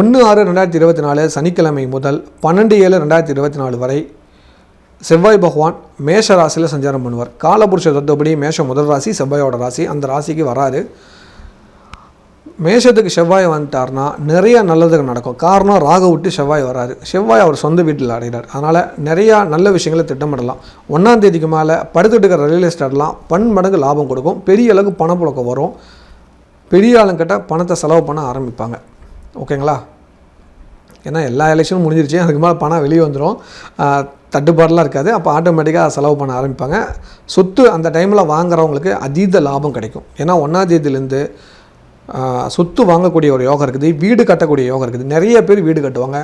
ஒன்று ஆறு ரெண்டாயிரத்தி இருபத்தி நாலு சனிக்கிழமை முதல் பன்னெண்டு ஏழு ரெண்டாயிரத்தி இருபத்தி நாலு வரை செவ்வாய் பகவான் மேஷ ராசியில் சஞ்சாரம் பண்ணுவார். காலபுருஷ தத்துவப்படி மேஷம் முதல் ராசி செவ்வாயோட ராசி அந்த ராசிக்கு வராது மேஷத்துக்கு செவ்வாய் வந்துட்டார்னா நிறைய நல்லதுகள் நடக்கும். காரணம் ராகு விட்டு செவ்வாய் வராது செவ்வாய் அவர் சொந்த வீட்டில் அடைகிறார். அதனால் நிறையா நல்ல விஷயங்களை திட்டமிடலாம். ஒன்றாம் தேதிக்கு மேலே படுத்துட்டு இருக்கிற ரியல் எஸ்டேட்லாம் பன்மடங்கு லாபம் கொடுக்கும். பெரிய அளவுக்கு பணப்புழக்கம் வரும். பெரிய ஆளுங்கிட்ட பணத்தை செலவு பண்ண ஆரம்பிப்பாங்க. ஓகேங்களா? ஏன்னா எல்லா எலெக்ஷனும் முடிஞ்சிருச்சு. அதுக்கு மேலே பணம் வெளியே வந்துடும் தட்டுப்பாடெலாம் இருக்காது. அப்போ ஆட்டோமேட்டிக்காக செலவு பண்ண ஆரம்பிப்பாங்க. சொத்து அந்த டைமில் வாங்குறவங்களுக்கு அதீத லாபம் கிடைக்கும். ஏன்னா ஒன்றாந்தேதியிலேருந்து சொத்து வாங்கக்கூடிய ஒரு யோகம் இருக்குது. வீடு கட்டக்கூடிய யோகம் இருக்குது. நிறைய பேர் வீடு கட்டுவாங்க.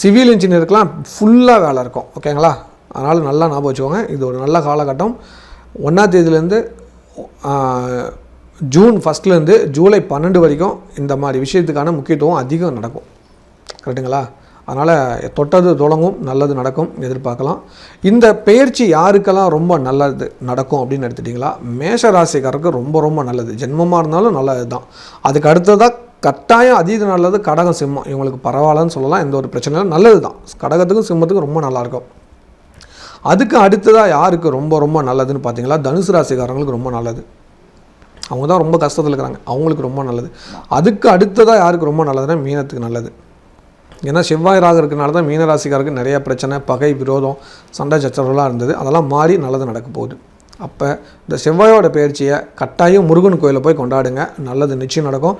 சிவில் இன்ஜினியருக்கெலாம் ஃபுல்லாக வேலை இருக்கும். ஓகேங்களா? அதனால் நல்லா ஞாபகம் வச்சுக்கோங்க. இது ஒரு நல்ல காலகட்டம். ஒன்றாந்தேதியிலேருந்து ஜூன் ஃபஸ்ட்லேருந்து ஜூலை பன்னெண்டு வரைக்கும் இந்த மாதிரி விஷயத்துக்கான முக்கியத்துவம் அதிகம் நடக்கும். கரெக்டுங்களா அதனால் தொட்டது தொடங்கும் நல்லது நடக்கும் எதிர்பார்க்கலாம். இந்த பயிற்சி யாருக்கெல்லாம் ரொம்ப நல்லது நடக்கும் அப்படின்னு எடுத்துட்டிங்களா? மேஷ ராசிக்காரருக்கு ரொம்ப ரொம்ப நல்லது. ஜென்மமாக இருந்தாலும் நல்லது தான். அதுக்கு அடுத்ததாக கட்டாயம் அதீத நல்லது கடகம் சிம்மம். இவங்களுக்கு பரவாயில்லன்னு சொல்லலாம். எந்த ஒரு பிரச்சனையும் நல்லது தான். கடகத்துக்கும் சிம்மத்துக்கும் ரொம்ப நல்லாயிருக்கும். அதுக்கு அடுத்ததாக யாருக்கு ரொம்ப ரொம்ப நல்லதுன்னு பார்த்தீங்களா? தனுசு ராசிக்காரங்களுக்கு ரொம்ப நல்லது. அவங்க தான் ரொம்ப கஷ்டத்தில் இருக்கிறாங்க. அவங்களுக்கு ரொம்ப நல்லது. அதுக்கு அடுத்ததாக யாருக்கு ரொம்ப நல்லதுன்னா மீனத்துக்கு நல்லது. ஏன்னா செவ்வாய் ராக இருக்கிறனால தான் மீனராசிக்காருக்கு நிறைய பிரச்சனை பகை விரோதம் சண்டை சச்சரவுலாம் இருந்தது. அதெல்லாம் மாறி நல்லது நடக்க போகுது. அப்போ இந்த செவ்வாயோட பயிற்சியை கட்டாயம் முருகன் கோயிலில் போய் கொண்டாடுங்க. நல்லது நிச்சயம் நடக்கும்.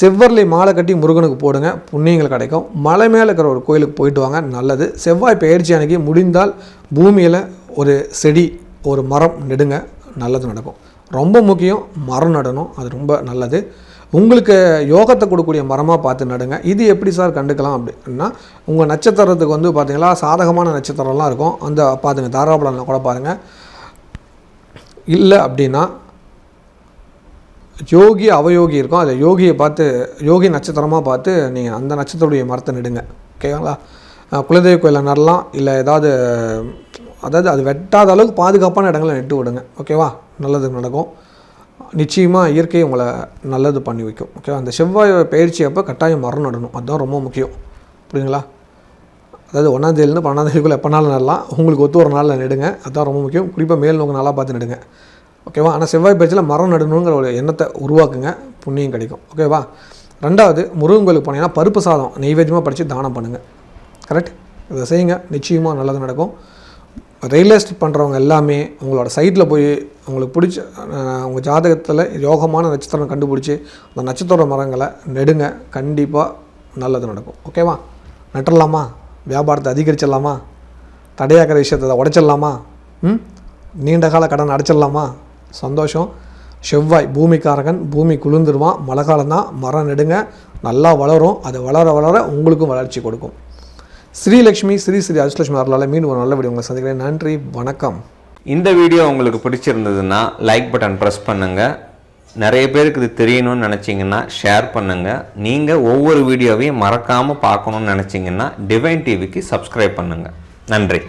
செவ்வரலை மாலை கட்டி முருகனுக்கு போடுங்க. புண்ணியங்கள் கிடைக்கும். மலை மேலே இருக்கிற ஒரு கோயிலுக்கு போயிட்டு வாங்க. நல்லது. செவ்வாய் பயிற்சி அன்னைக்கு முடிந்தால் பூமியில் ஒரு செடி ஒரு மரம் நெடுங்க. நல்லது நடக்கும். ரொம்ப முக்கியம் மரம் நடணும். அது ரொம்ப நல்லது. உங்களுக்கு யோகத்தை கொடுக்கக்கூடிய மரமாக பார்த்து நடுங்க. இது எப்படி சார் கண்டுக்கலாம் அப்படின்னா உங்கள் நட்சத்திரத்துக்கு வந்து பார்த்திங்களா சாதகமான நட்சத்திரம்லாம் இருக்கும். அந்த பார்த்துங்க தாராபலனில் கூட பாருங்கள் இல்லை அப்படின்னா யோகி அவயோகி இருக்கும். அதை யோகியை பார்த்து யோகி நட்சத்திரமாக பார்த்து நீங்கள் அந்த நட்சத்திரத்துடைய மரத்தை நடுங்க. ஓகேங்களா குலதெய்வ கோயிலில் நடலாம். இல்லை ஏதாவது அதாவது அது வெட்டாத அளவுக்கு பாதுகாப்பான இடங்களை நட்டு விடுங்க. ஓகேவா நல்லது நடக்கும். நிச்சயமாக இயற்கை உங்களை நல்லது பண்ணி வைக்கும். ஓகேவா அந்த செவ்வாய் பயிற்சி அப்போ கட்டாயம் மரம் நடணும். அதுதான் ரொம்ப முக்கியம். புரியுங்களா அதாவது ஒன்றாந்தேதியிலேருந்து பன்னெண்டாந்தேதிக்குள்ளே எப்போனாலும் நடலாம். உங்களுக்கு ஒத்து ஒரு நாளில் நெடுங்க. அதுதான் ரொம்ப முக்கியம். குறிப்பாக மேல் நோக்கு நாளாக பார்த்து நெடுங்க. ஓகேவா ஆனால் செவ்வாய் பயிற்சியில் மரம் நடணுங்கிற ஒரு எண்ணத்தை உருவாக்குங்க. புண்ணியம் கிடைக்கும். ஓகேவா ரெண்டாவது முருகன் கோயிலுக்கு போனீங்கன்னா பருப்பு சாதம் நெய்வேத்தியமாக படித்து தானம் பண்ணுங்கள் கரெக்ட் இதை செய்யுங்க. நிச்சயமாக நல்லது நடக்கும். ரியல் எஸ்டேட் பண்ணுறவங்க எல்லாமே உங்களோட சைட்டில் போய் உங்களுக்கு பிடிச்ச உங்கள் ஜாதகத்தில் யோகமான நட்சத்திரம் கண்டுபிடிச்சி அந்த நட்சத்திர மரங்களை நெடுங்க. கண்டிப்பாக நல்லது நடக்கும். ஓகேவா நட்டுடலாமா வியாபாரத்தை அதிகரிச்சிடலாமா? தடையாக்கிற விஷயத்தை உடைச்சிடலாமா? ம்? நீண்ட கால கடன் அடைச்சிடலாமா? சந்தோஷம். செவ்வாய் பூமிக்காரகன் பூமி குளிர்ந்துருவான். மழை காலம் தான் மரம் நெடுங்க. நல்லா வளரும். அது வளர வளர உங்களுக்கும் வளர்ச்சி கொடுக்கும். ஸ்ரீலக்ஷ்மி ஸ்ரீ ஸ்ரீ அஷ்லட்சுமி அவர்களால் மீண்டும் ஒரு நல்ல வீடியோ உங்களை சந்திக்கிறேன். நன்றி வணக்கம். இந்த வீடியோ உங்களுக்கு பிடிச்சிருந்ததுன்னா லைக் பட்டன் ப்ரெஸ் பண்ணுங்கள் நிறைய பேருக்கு இது தெரியணும்னு நினச்சிங்கன்னா ஷேர் பண்ணுங்கள் நீங்கள் ஒவ்வொரு வீடியோவையும் மறக்காமல் பார்க்கணும்னு நினச்சிங்கன்னா டிவைன் டிவிக்கு சப்ஸ்கிரைப் பண்ணுங்கள் நன்றி.